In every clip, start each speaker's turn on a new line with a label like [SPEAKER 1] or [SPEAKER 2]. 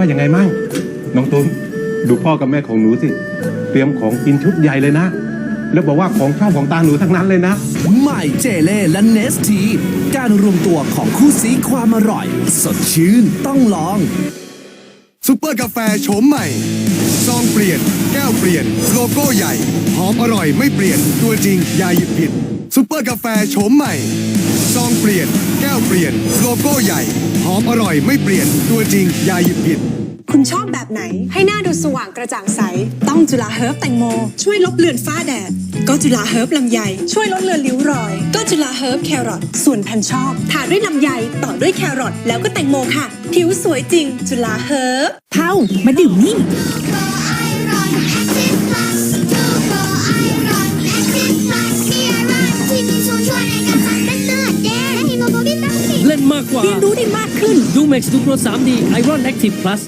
[SPEAKER 1] ว่ายังไงมั่งน้องตุ้มดูพ่อกับแม่ของหนูสิ เตรียมของกินชุดใหญ่เลยนะ แล้วบอกว่าของชอบของตาหนูทั้งนั้นเลยนะ
[SPEAKER 2] ใหม่เจเล่และเนสที การรวมตัวของคู่ซีความอร่อย สดชื่นต้องลอง
[SPEAKER 3] ซุปเปอร์กาแฟโฉมใหม่ ซองเปลี่ยน แก้วเปลี่ยน โลโก้ใหญ่ หอมอร่อยไม่เปลี่ยน ตัวจริงอย่าหยิบผิด ซุปเปอร์กาแฟโฉมใหม่ ซองเปลี่ยน แก้วเปลี่ยน โลโก้ใหญ่ หอมอร่อยไม่เปลี่ยน ตัวจริงอย่าหยิบผิด
[SPEAKER 4] คุณชอบแบบไหน ให้หน้าดูสว่างกระจ่างใส ต้องจุฬาเฮิร์บแตงโม ช่วยลบเลือนฝ้าแดด ก็จุฬาเฮิร์บลำไย ช่วยลดเลือนริ้วรอย ก็จุฬาเฮิร์บแครอทส่วนแผ่นชอบทาด้วยลำไยต่อด้วยแครอทแล้วก็แตงโมค่ะ ผิวสวยจริง จุฬาเฮิร์บ
[SPEAKER 5] เท่ามาดื่มนี่
[SPEAKER 6] กกว่า
[SPEAKER 5] เรียนรู้ได้มากขึ้น
[SPEAKER 6] ดูเม็กซ์ดูโปร 3D Iron Active Plus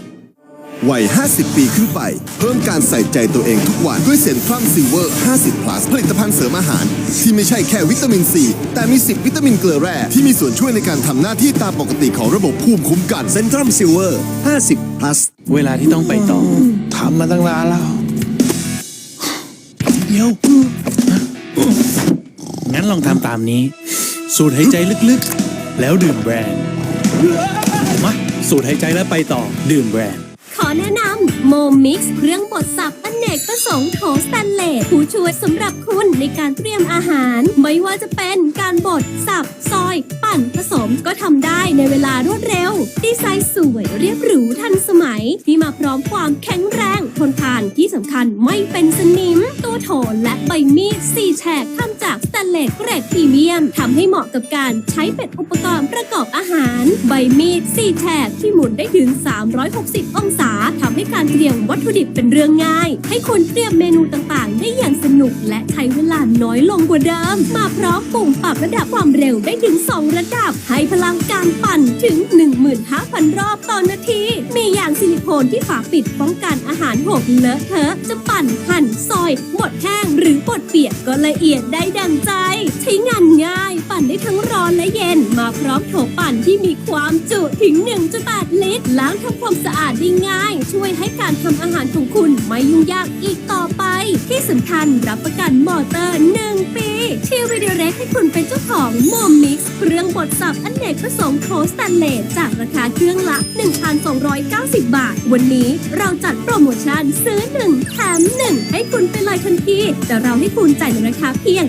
[SPEAKER 3] วัย 50 ปีขึ้นไป เพิ่มการใส่ใจตัวเองทุกวัน ด้วยเซนทรัมซิลเวอร์ 50 plus ผลิตภัณฑ์เสริมอาหาร ที่ไม่ใช่แค่วิตามินซี แต่มี 10 วิตามินเกลือแร่ ที่มีส่วนช่วยในการทำหน้าที่ตามปกติของระบบภูมิคุ้มกันเซนทรัมซิลเวอร์ 50 plus
[SPEAKER 7] เวลาที่ต้องไปต่อทำมาตั้งนานแล้วเดี๋ยวงั้นลองทำตามนี้ สูดหายใจลึกๆ แล้วดื่มแบรนด์มาสูดหายใจแล้วไปต่อ ดื่มแบรนด์
[SPEAKER 8] ขอแนะนำโมมิกซ์เครื่องบดสับอเนกประสงค์โถสแตนเลสผู้ช่วยสำหรับคุณในการเตรียมอาหาร ไม่ว่าจะเป็นการบดสับ ซอย ปั่นผสมก็ทำได้ในเวลารวดเร็ว ดีไซน์สวยเรียบหรูทันสมัย ที่มาพร้อมความแข็งแรง ทนทานที่สำคัญไม่เป็นสนิม ตัวโถและใบมีดสี่แฉกท นเลสเกรดพรีเมียมทำให้เหมาะกับการใช้เป็นอุปกรณ์ประกอบอาหาร ใบมีดสี่แฉกที่หมุนได้ถึง 360 องศาทำให้การเตรียมวัตถุดิบเป็นเรื่องง่าย ให้คุณเตรียมเมนูต่างๆ ได้อย่างสนุกและใช้เวลาน้อยลงกว่าเดิม มาพร้อมปุ่มปรับระดับความเร็วได้ถึง 2 ระดับให้พล ถึง 15,000 รอบต่อนาที มียางซิลิโคนที่ฝาปิดป้องกันอาหารหกเลอะเทอะจะปั่นหั่นซอยบดแห้งหรือบดเปียกก็ละเอียดได้ดังใจ ใช้งานง่าย ปั่นได้ทั้งร้อนและเย็น มาพร้อมโถปั่นที่มีความจุถึง 1.8 ลิตร ล้างทำความสะอาดได้ง่าย ช่วยให้การทำอาหารของคุณไม่ยุ่งยากอีกต่อไป ที่สำคัญรับประกันมอเตอร์ 1 ปีที่วิดีโอเรกให้คุณเป็นเจ้าของโมมิกซ์เครื่องบดสับอเนกประสงค์โถสแตนเลจากราคาเครื่องละ 1,290 บาท วันนี้เราจัดโปรโมชั่นซื้อ 1 แถม 1 ให้คุณไปเลยทันทีแต่เราให้คุณจ่ายในราคาเพียง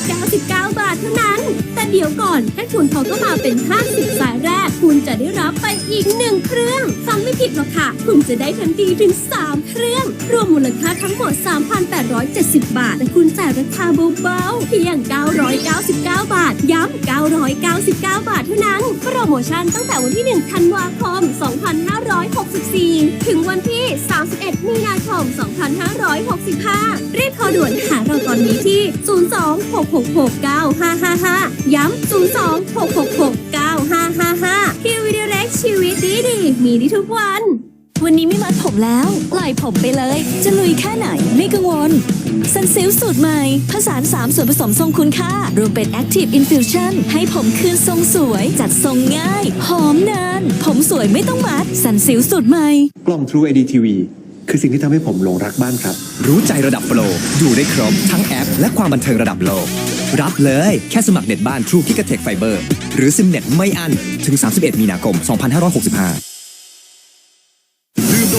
[SPEAKER 8] 999 บาทเท่านั้น แต่เดี๋ยวก่อนแค่คุณเข้ามาเป็น 50 สายแรก คุณจะได้รับไปอีก 1 เครื่องฟังไม่ผิดหรอกค่ะ คุณจะได้ทันทีถึง 3 เครื่อง รวมมูลค่าทั้งหมด 3,870 บาท แต่คุณจ่ายราคาเบาๆเพียง 999 บาท ย้ำ 999 บาทเท่านั้น รโมชั่นตั้งแต่วันที่ 1 ธันวาคม 2564 ถึงวันที่ 31 มีนาคม 2565 รีบโทรด่วนหาเราตอนนี้ที่ 02-666-9555 ย้ำ 02-666-9555 ที่วิดีโอเล็กชีวิตดีดี มีได้ทุกวัน
[SPEAKER 5] วันนี้ไม่มัดผมแล้วปล่อยผมไปเลย จะลุยแค่ไหนไม่กังวลซันซิลสูตรใหม่ ผสาน3ส่วนผสมทรงคุณค่า รวมเป็น Active Infusion ให้ผมคืนทรงสวย จัดทรงง่าย หอมนาน ผมสวยไม่ต้องมัดซันซิลสูตรใหม่
[SPEAKER 1] กล้อง True ID TV คือสิ่งที่ทำให้ผมหลงรักบ้านครับ
[SPEAKER 2] รู้ใจระดับโปรดูได้ครบ ทั้งแอป และความบันเทิงระดับโลก รับเลยแค่สมัครเน็ตบ้าน True g i g a t e c h Fiber หรือซิมเน็ตไม่อั้นถึง 31 มีนาคม 2565
[SPEAKER 9] ดื่มโร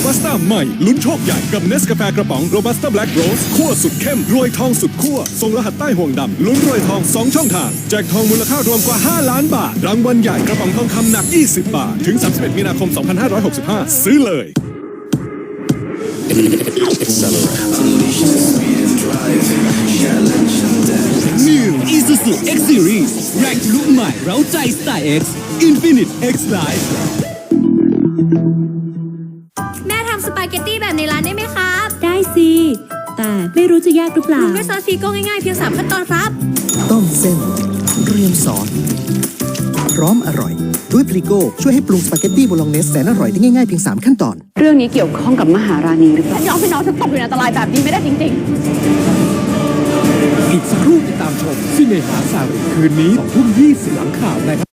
[SPEAKER 9] บัสต้าใหม่ ลุ้นโชคใหญ่กับเนสกาแฟกระป๋องโรบัสต้าแบล็กโรสขั้วสุดเข้มรวยทองสุดขั้วส่งรหัสใต้ห่วงดำลุ้นรวยทอง 2 ช่องทาง แจกทองมูลค่ารวมกว่า 5 ล้านบาท รางวัลใหญ่กระป๋องทองคำหนัก 20 บาท ถึง 31 มีนาคม 2565 ซื้อเลย
[SPEAKER 2] New Isuzu X Series แรงทะลุใหม่เร้าใจสไตล์ X Infinite X Life า
[SPEAKER 8] เกตตี้แบบในร้านได้ไหมครับ
[SPEAKER 5] ได้สิ แต่ไม่รู้จะยากหรือเปล่า
[SPEAKER 8] ด้วยซอสฟีโก้ง่ายๆเพียง3ขั้นตอนครับ
[SPEAKER 2] ต้มเส้นเรียมซอสพร้อมอร่อย ด้วยพริโก้ช่วยให้ปรุงสปาเกตตี้โบลองเนสแสนอร่อยได้ง่ายๆเพียง 3 ขั้นตอน
[SPEAKER 4] เรื่องนี้เกี่ยวข้องกับมหาราณีหรือเปล่า
[SPEAKER 5] น้องพี่น้องจะตกอยู่ในอันตรายแบบนี้ไม่ได้จริงๆ
[SPEAKER 6] อีกสักครู่ติดตามชมซิเนหาสารีคืนนี้2ทุ่ม20หลังข่าวนะครับ